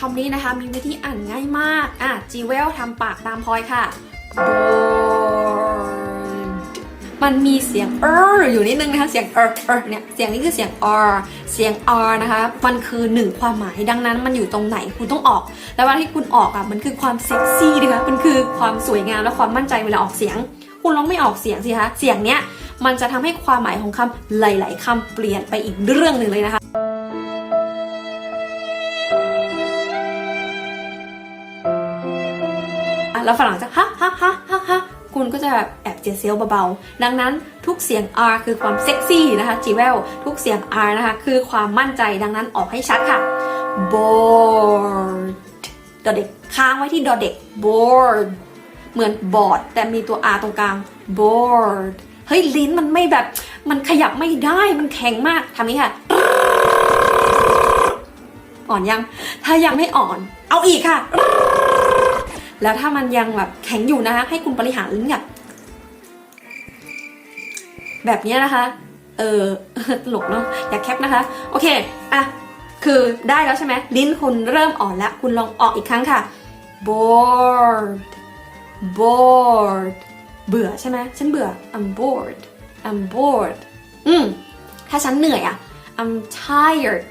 คำนี้นะคะมีวิธีอ่านง่ายมาก อะจีเวลทำปากตามพลอยค่ะ มันมีเสียง er อยู่นิดนึงนะคะ เสียง er er เนี่ย เสียงนี้คือเสียง r เสียง r นะคะ มันคือหนึ่งความหมาย ดังนั้นมันอยู่ตรงไหนคุณต้องออก แล้วเวลาที่คุณออกอะ มันคือความเซ็กซี่นะคะ มันคือความสวยงามและความมั่นใจเวลาออกเสียง คุณลองไม่ออกเสียงสิคะ เสียงเนี้ย มันจะทำให้ความหมายของคำหลาย ๆคำเปลี่ยนไปอีกเรื่องหนึ่งเลยนะคะ แล้วฝรั่งจะฮะฮะฮะฮะฮะคุณก็จะแบบแอบเจียเซียวเบาๆ ดังนั้นทุกเสียง R คือความเซ็กซี่นะคะจีเวลทุกเสียง R นะคะคือความมั่นใจดังนั้นออกให้ชัดค่ะ bored ดอเด็กค้างไว้ที่ดอเด็ก bored เหมือนบอดแต่มีตัว R ตรงกลาง bored เฮ้ย ลิ้นมันไม่แบบมันขยับไม่ได้มันแข็งมากทำนี้ค่ะ อ่อนยัง ถ้ายังไม่อ่อน เอาอีกค่ะ แล้วถ้ามันยังแบบแข็งอยู่นะคะให้คุณบริหารลิ้นแบบแบบนี้นะคะ เออตลกเนาะอย่าแคปนะคะ โอเคอะคือได้แล้วใช่ไหมลิ้นคุณเริ่มอ่อนแล้ว คุณลองออกอีกครั้งค่ะ bored bored เบื่อใช่ไหมฉันเบื่อ I'm bored I'm bored อืมถ้าฉันเหนื่อยอะ I'm tired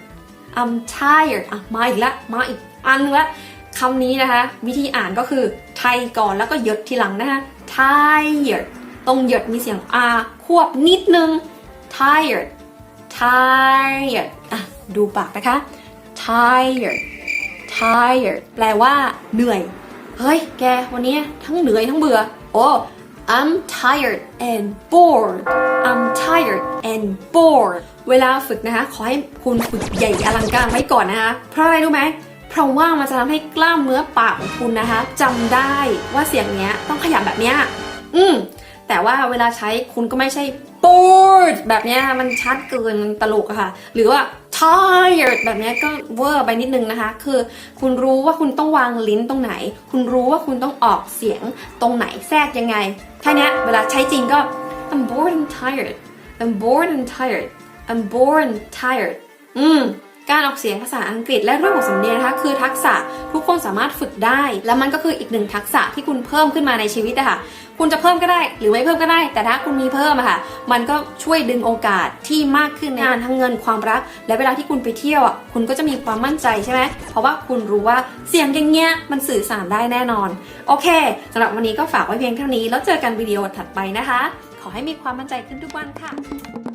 I'm tired อะมาอีกล้วมาอีกอันนึงละ คำนี้นะคะ วิธีอ่านก็คือไทยก่อนแล้วก็หยดทีหลังนะคะ tired ตรงหยดมีเสียง r ควบนิดนึง tired tired อะดูปากนะคะ tired tired แปลว่าเหนื่อย เฮ้ย แกวันนี้ทั้งเหนื่อยทั้งเบื่อ โอ้ I'm tired and bored I'm tired and bored เวลาฝึกนะคะ ขอให้คุณฝึกใหญ่อลังการไว้ก่อนนะคะ เพราะอะไรรู้ไหม เพราะว่ามันจะทำให้กล้ามเนื้อปากของคุณนะคะจำได้ว่าเสียงเนี้ยต้องขยับแบบเนี้ยอืมแต่ว่าเวลาใช้คุณก็ไม่ใช่ bored แบบเนี้ยมันชัดเกินมันตลกอะค่ะ หรือว่า tired แบบเนี้ยก็เวอร์ไปนิดนึงนะคะ คือคุณรู้ว่าคุณต้องวางลิ้นตรงไหน คุณรู้ว่าคุณต้องออกเสียงตรงไหนแทรกยังไงแค่นี้เวลาใช้จริงก็ I'm bored and tired I'm bored and tired I'm bored and tired อืม การออกเสียงภาษาอังกฤษและเรื่องของสำเนียงนะคะคือทักษะทุกคนสามารถฝึกได้ แล้วมันก็คืออีกหนึ่งทักษะที่คุณเพิ่มขึ้นมาในชีวิตอะค่ะคุณจะเพิ่มก็ได้หรือไม่เพิ่มก็ได้ แต่ถ้าคุณมีเพิ่มอะค่ะ มันก็ช่วยดึงโอกาสที่มากขึ้นในงานทั้งเงินความรัก และเวลาที่คุณไปเที่ยวอะคุณก็จะมีความมั่นใจใช่ไหมเพราะว่าคุณรู้ว่าเสียงอย่างเงี้ยมันสื่อสารได้แน่นอน โอเคสำหรับวันนี้ก็ฝากไว้เพียงเท่านี้ แล้วเจอกันวิดีโอถัดไปนะคะ ขอให้มีความมั่นใจขึ้นทุกวันค่ะ